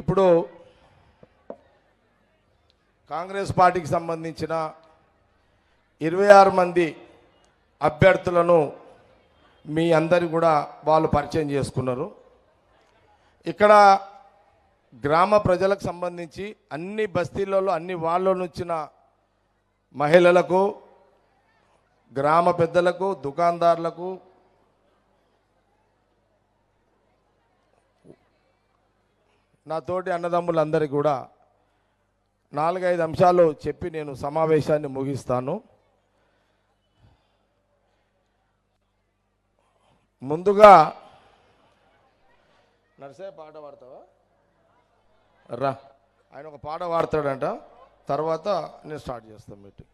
ఇప్పుడు కాంగ్రెస్ పార్టీకి సంబంధించిన ఇరవై ఆరు మంది అభ్యర్థులను మీ అందరి కూడా వాళ్ళు పరిచయం చేసుకున్నారు. ఇక్కడ గ్రామ ప్రజలకు సంబంధించి అన్ని బస్తీలలో అన్ని వాళ్ళ నుంచిన మహిళలకు గ్రామ పెద్దలకు దుకాణదారులకు నా తోటి అన్నదమ్ములందరికీ కూడా నాలుగైదు అంశాలు చెప్పి నేను సమావేశాన్ని ముగిస్తాను. ముందుగా నర్సే పాట పాడతావా? రా. ఆయన ఒక పాట పాడతాడంట. తర్వాత నేను స్టార్ట్ చేస్తాను మీటింగ్.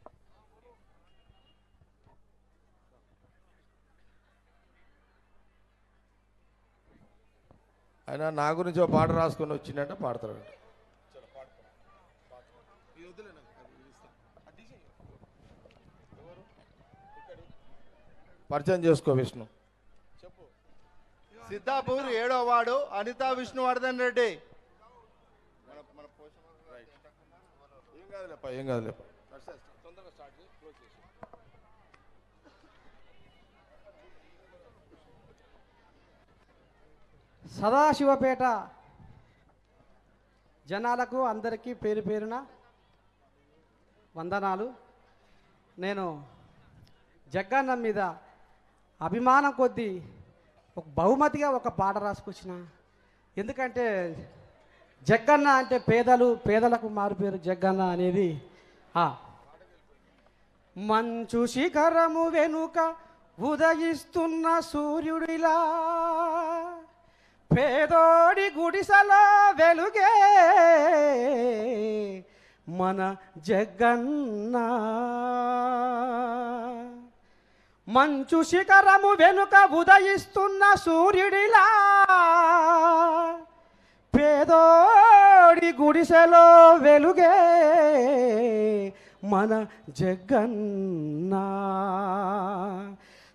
ఆయన నా గురించి ఒక పాట రాసుకొని వచ్చిందంటే పాడతాడంట. పరిచయం చేసుకో విష్ణు. సిద్ధాపూర్ ఏడో వాడు అనిత విష్ణువర్ధన్ రెడ్డి. ఏం కాదులేప్ప ఏం కాదులేప్ప. సదాశివపేట జనాలకు అందరికీ పేరు పేరున వందనాలు. నేను జగ్గన్న మీద అభిమానం కొద్దీ ఒక బహుమతిగా ఒక పాట రాసుకొచ్చిన. ఎందుకంటే జగ్గన్న అంటే పేదలు పేదలకు మారు పేరు జగ్గన్న అనేది మంచు శిఖరము వెనుక ఉదయిస్తున్న సూర్యుడిలా. పేదోడి గుడిసెలో వెలుగే మన జగన్న. మంచు శిఖరము వెనుక ఉదయిస్తున్న సూర్యుడిలా పేదోడి గుడిసెలో వెలుగే మన జగన్న.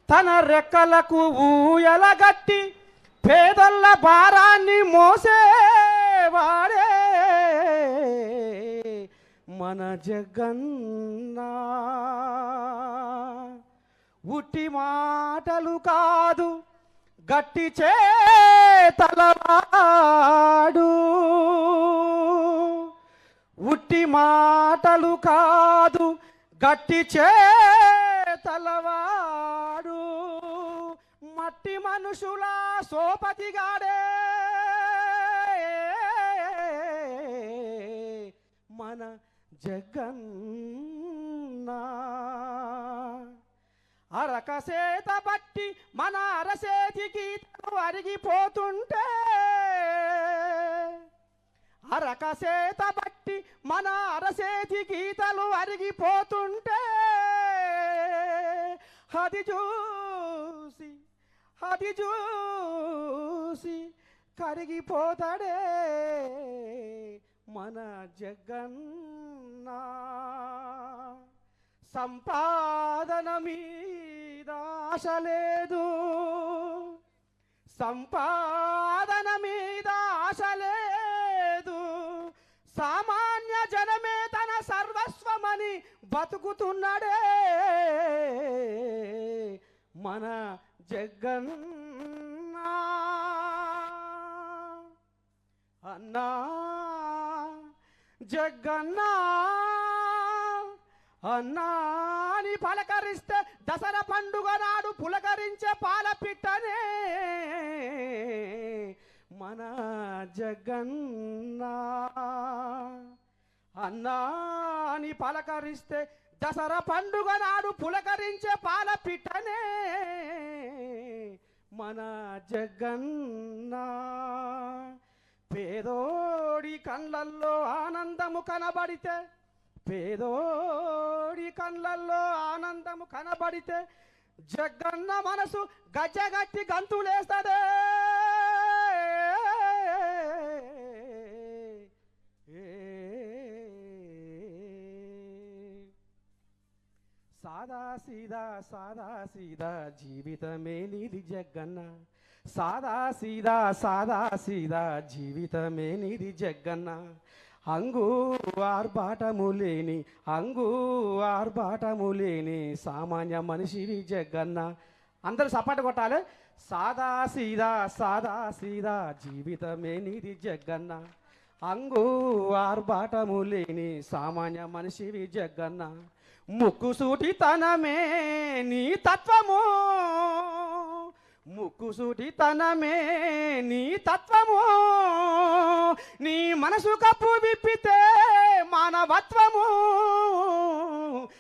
తన రెక్కలకు ఊయలగట్టి పేదల్ల భారాన్ని మోసేవాడే మన జగన్న. ఉట్టి మాటలు కాదు గట్టి చేతలవాడు. ఉట్టి మాటలు కాదు గట్టి చేతలవాడు. మనుషుల సోపతిగాడే మన జగన్నా. అరకసేత బట్టి మన అరసేతి గీతలు అరిగిపోతుంటే అరకసేత బట్టి మన అరసేతి గీతలు అరిగిపోతుంటే అది చూ అది చూసి కరిగిపోతాడే మన జగన్న. సంపాదన మీద ఆశ లేదు. సంపాదన మీద ఆశ లేదు. సామాన్య జనమే తన సర్వస్వమని బతుకుతున్నాడే. మన జగన్నా. అన్నా జగన్నా. అన్నా అని పలకరిస్తే దసరా పండుగ నాడు పులకరించే పాల పిట్టనే. మన జగన్నా. అన్నా అని పలకరిస్తే దసరా పండుగ నాడు పులకరించే పాల పిట్టనే మన జగన్న. పేదోడి కళ్ళల్లో ఆనందము కనబడితే పేదోడి కళ్ళల్లో ఆనందము కనబడితే జగన్న మనసు గజ్జగట్టి గంతులేస్తదే. సీదా సాదా సీదా జీవితమే నీది జగ్గన్న సాదా సీదా సాదా సీదా జీవితమే నీది జగ్గన్న అంగు ఆర్భాటము లేని అంగు ఆర్భాటము లేని సామాన్య మనిషివి జగ్గన్న అందరూ సపాట కొట్టాలి. సాదా సీదా సాదా సీదా జీవితమే నీది జగ్గన్న అంగు ఆర్భాటము లేని సామాన్య మనిషివి జగ్గన్న ముక్కుసూటితనమే నీ తత్వము. ముక్కుసూటితనమే నీ తత్వము. నీ మనసు కప్పు విప్పితే మానవత్వము.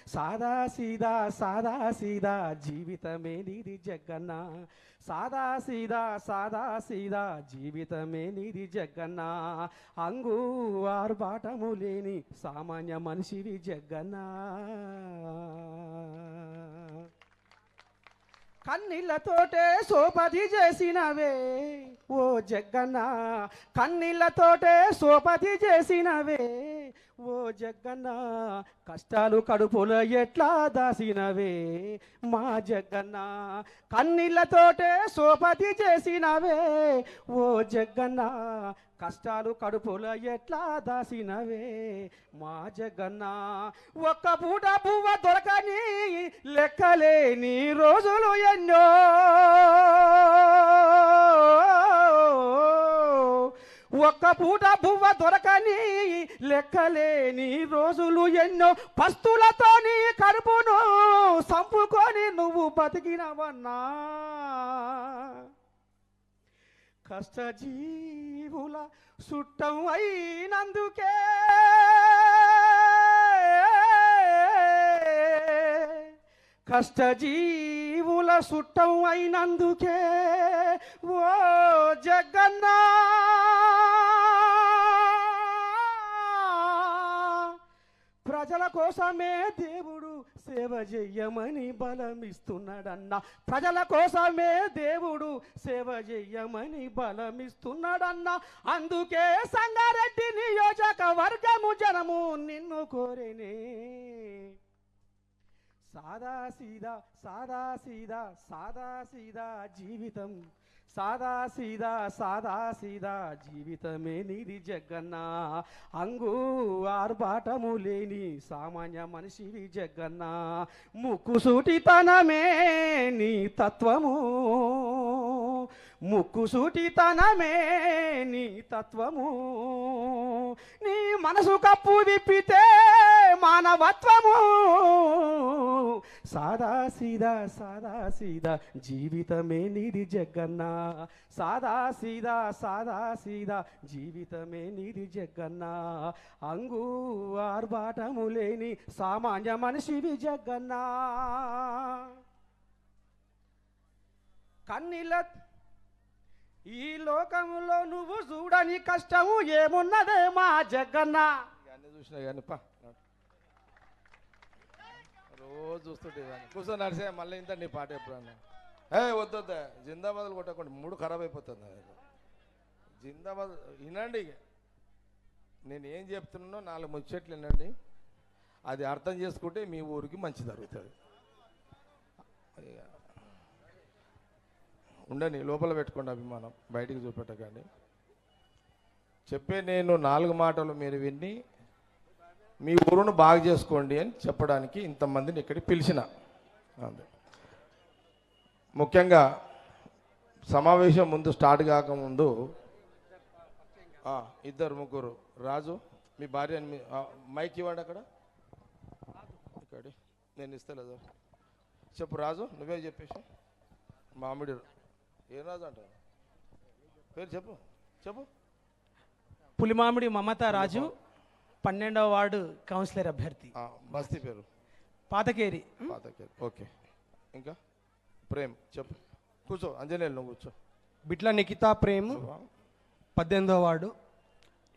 సాదా సీదా సాదా సీదా జీవితమే నీది జగన్నా. సాదా సీదా సాదా సీదా జీవితమే నీది జగ్గన్న అంగు ఆర్భాటము లేని సామాన్య మనిషివి జగన్న. కన్నీళ్ళతోటే సోపతి చేసినవే ఓ జగ్గన్న కన్నీళ్ళతోటే సోపతి చేసినవే ఓ జగన్న కష్టాలు కడుపులో ఎట్లా దాసినవే? మా జగన్న కన్నీళ్ళతోటే సోపతి చేసినవే? ఓ జగన్న కష్టాలు కడుపులో ఎట్లా దాసినవే? మా జగన్న ఒక్క పూట పువ్వ దొరకని లెక్కలేని రోజులు ఎన్నో ఒక్క పూట పువ్వ దొరకని లెక్కలేని రోజులు ఎన్నో పస్తులతోని కడుపును సంపుకొని నువ్వు బతికినవన్నా. కష్టజీవుల సుట్టం అయినందుకే కష్టజీవుల సుట్టం అయినందుకే ఓ జగన్నా. ప్రజల కోసమే దేవుడు సేవ చెయ్యమని బలమిస్తున్నాడన్న. ప్రజల కోసమే దేవుడు సేవ చెయ్యమని బలమిస్తున్నాడన్న. అందుకే సంగారెడ్డి నియోజకవర్గము జనము నిన్ను కోరేనే. సాదా సీదా సాదా సీదా సాదా సీదా జీవితం. సాదా సీదా సాదా సీదా జీవితమే నీది జగన్న. అంగు ఆర్భాటము లేని సామాన్య మనిషివి జగ్గన్న ముక్కుసూటితనమే నీ తత్వము. ముక్కుసూటితనమే నీ తత్వము. నీ మనసు కప్పు విప్పితే మానవత్వము. సాదా సీదా సాదా సీదా జీవితమే నీది జగ్గన్న సాదా సీదా సాదా సీదా జీవితమే నీది జగ్గన్న అంగు ఆర్భాటము లేని సామాన్య మనిషివి జగన్నా. కన్నీళ్ళ ఈ లోకంలో నువ్వు చూడని కష్టము ఏమున్నదే మా జగన్న. అన్నీ చూసినా కానీ పా. రోజు చూస్తుంటే ఇవన్నీ. కూర్చో నడిసే మళ్ళీ ఇంత నీ పాట ఎప్పుడన్నా ఏ వద్దొద్దా జిందాబాద్లు కొట్టకుండా మూడు ఖరాబ్ అయిపోతుంది జిందాబాద్ వినండి ఇక. నేను ఏం చెప్తున్నానో నాలుగు ముచ్చట్లు వినండి. అది అర్థం చేసుకుంటే మీ ఊరికి మంచి జరుగుతుంది. ఉండని లోపల పెట్టుకోండి అభిమానం బయటికి చూపెట్టకండి. చెప్పే నేను నాలుగు మాటలు మీరు విని మీ ఊరును బాగు చేసుకోండి అని చెప్పడానికి ఇంతమందిని ఇక్కడికి పిలిచిన. అంతే. ముఖ్యంగా సమావేశం ముందు స్టార్ట్ కాకముందు ఇద్దరు ముగ్గురు. రాజు మీ భార్య అని మీ- మైక్ ఇవ్వండి అక్కడ. ఇక్కడ నేను ఇస్తలేదు చెప్పు రాజు నువ్వే చెప్పేసి. మామిడి ఏం రాజు అంటావు పేరు చెప్పు చెప్పు. పులిమామిడి మమతా రాజు పన్నెండవ వార్డు కౌన్సిలర్ అభ్యర్థి. ఆ, బస్తీ పేరు. పాతకేరి. పాతకే ఓకే. ఇంకా? ప్రేమ్ చెప్పు. కూర్చో అంజనేయులు నువ్వు కూర్చో. బిట్ల నిఖితా ప్రేమ్ పద్దెనిమిదో వార్డు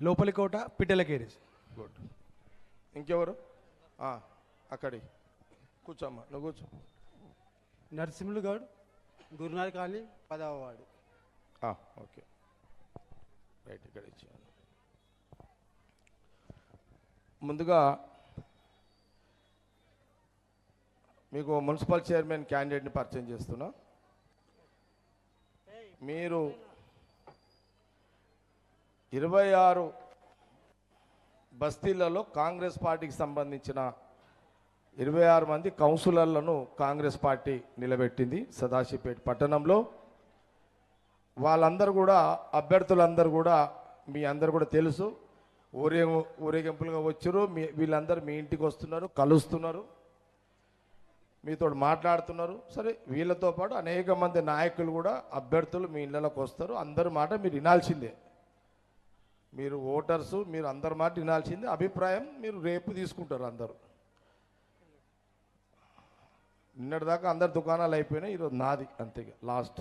లోపలికోట పిట్టలకేరి. గుడ్. ఇంకెవరు? ఆ, అక్కడి. కూర్చోమ్మా నువ్వు కూర్చో. నరసింహులు గౌడ్ గురునాథ్ కాలనీ పదవ వార్డు. ఓకే. రైట్ ఇక్కడ ఇచ్చాను ముందుగా మీకు మున్సిపల్ చైర్మన్ క్యాండిడేట్ని పరిచయం చేస్తున్నా. మీరు ఇరవై ఆరు బస్తీలలో కాంగ్రెస్ పార్టీకి సంబంధించిన ఇరవై ఆరు మంది కౌన్సిలర్లను కాంగ్రెస్ పార్టీ నిలబెట్టింది సదాశివపేట పట్టణంలో. వాళ్ళందరూ కూడా అభ్యర్థులందరూ కూడా మీ అందరు కూడా తెలుసు. ఊరే ఊరేగింపులుగా వచ్చారు మీ వీళ్ళందరూ మీ ఇంటికి వస్తున్నారు కలుస్తున్నారు. మీతో మాట్లాడుతున్నారు. సరే వీళ్ళతో పాటు అనేక మంది నాయకులు కూడా అభ్యర్థులు మీ ఇళ్ళలోకి వస్తారు. అందరి మాట మీరు వినాల్సిందే. మీరు ఓటర్సు మీరు అందరి మాట వినాల్సిందే. అభిప్రాయం మీరు రేపు తీసుకుంటారు అందరూ. నిన్నటిదాకా అందరు దుకాణాలు అయిపోయినాయి ఈరోజు నాది అంతే లాస్ట్.